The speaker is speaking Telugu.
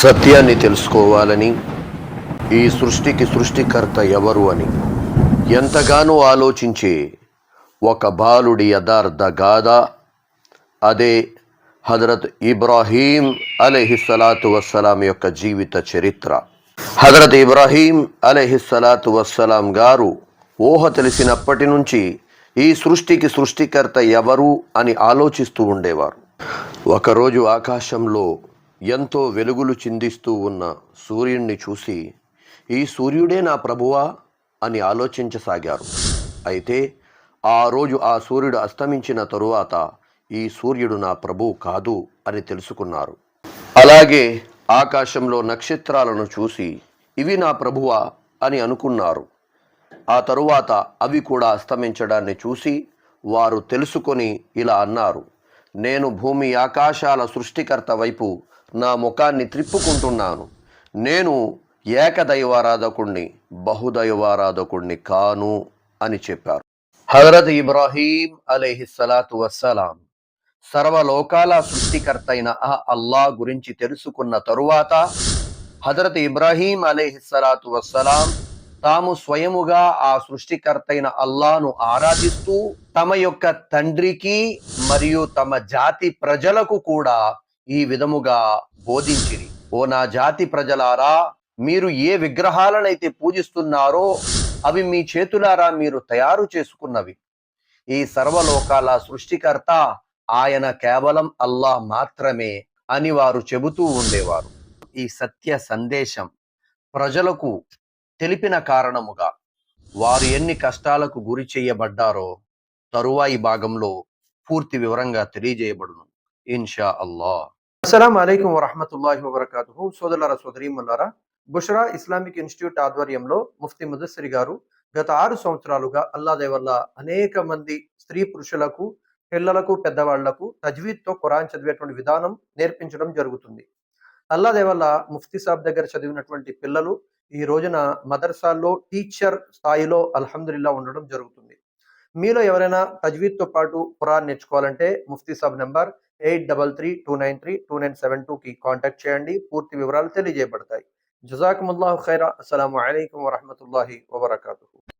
సత్యాన్ని తెలుసుకోవాలని ఈ సృష్టికి సృష్టికర్త ఎవరు అని ఎంతగానో ఆలోచించే ఒక బాలుడి యథార్థ గాథ అదే హజరత్ ఇబ్రాహీం అలెహిస్సలాతు వస్సలాం యొక్క జీవిత చరిత్ర. హజరత్ ఇబ్రాహీం అలెహిస్సలాతు వస్సలాం గారు ఊహ తెలిసినప్పటి నుంచి ఈ సృష్టికి సృష్టికర్త ఎవరు అని ఆలోచిస్తూ ఉండేవారు. ఒకరోజు ఆకాశంలో ఎంతో వెలుగులు చిందిస్తూ ఉన్న సూర్యుణ్ణి చూసి ఈ సూర్యుడే నా ప్రభువా? అని ఆలోచించసాగారు. అయితే ఆ రోజు ఆ సూర్యుడు అస్తమించిన తరువాత ఈ సూర్యుడు నా ప్రభువు కాదు అని తెలుసుకున్నారు. అలాగే ఆకాశంలో నక్షత్రాలను చూసి ఇవి నా ప్రభువా? అని అనుకున్నారు. ఆ తరువాత అవి కూడా అస్తమించడాన్ని చూసి వారు తెలుసుకొని ఇలా అన్నారు. నేను భూమి ఆకాశాల సృష్టికర్త వైపు నా ముఖాన్ని త్రిప్పుకుంటున్నాను. నేను ఏకదైవారాధకుణ్ణి బహుదైవారాధకుణ్ణి కాను అని చెప్పారు. హజరత్ ఇబ్రాహీం అలైహిస్సలాతు వస్సలాం సర్వలోకాల సృష్టికర్త అయిన ఆ అల్లా గురించి తెలుసుకున్న తరువాత హజరత్ ఇబ్రాహీం అలైహిస్సలాతు వస్సలాం తాము స్వయముగా ఆ సృష్టికర్తైన అల్లాను ఆరాధిస్తూ తమ యొక్క తండ్రికి మరియు తమ జాతి ప్రజలకు కూడా ఈ విధముగా బోధించిరి. ఓ నా జాతి ప్రజలారా మీరు ఏ విగ్రహాలనైతే పూజిస్తున్నారో అవి మీ చేతులారా మీరు తయారు చేసుకున్నవి. ఈ సర్వలోకాల సృష్టికర్త ఆయన కేవలం అల్లాహ్ మాత్రమే అని వారు చెబుతూ ఉండేవారు. ఈ సత్య సందేశం ప్రజలకు తెలిపిన కారణముగా వారు ఎన్ని కష్టాలకు గురి చేయబడ్డారో తరువాయి భాగంలో పూర్తి వివరంగా తెలియజేయబడును. ఇన్షా అల్లా. అస్సలం అలైకం వరహమతుల్లాహి వబర్కాతుహు. సోదరుల సోదరీమల్లారా బుషరా ఇస్లామిక్ ఇన్స్టిట్యూట్ ఆధ్వర్యంలో ముఫ్తీ ముదస్సరి గారు గత ఆరు సంవత్సరాలుగా అల్లా వల్ల అనేక మంది స్త్రీ పురుషులకు పిల్లలకు పెద్దవాళ్ళకు తజ్వీద్తో ఖురాన్ చదివేటువంటి విధానం నేర్పించడం జరుగుతుంది. అల్లా వల్ల ముఫ్తీ సాబ్ దగ్గర చదివినటువంటి పిల్లలు ఈ రోజున మదర్సాల్లో టీచర్ స్థాయిలో అల్హమ్దుల్లా ఉండడం జరుగుతుంది. మీలో ఎవరైనా తజ్వీద్తో పాటు ఖురాన్ నేర్చుకోవాలంటే ముఫ్తీ సాబ్ number eight double three two nine three two nine seven టూకి కాంటాక్ట్ చేయండి. పూర్తి వివరాలు తెలియజేయబడతాయి. జజాకుముల్లాహు ఖైరా. అస్సలం అయికం వరహమూల వబర్కూ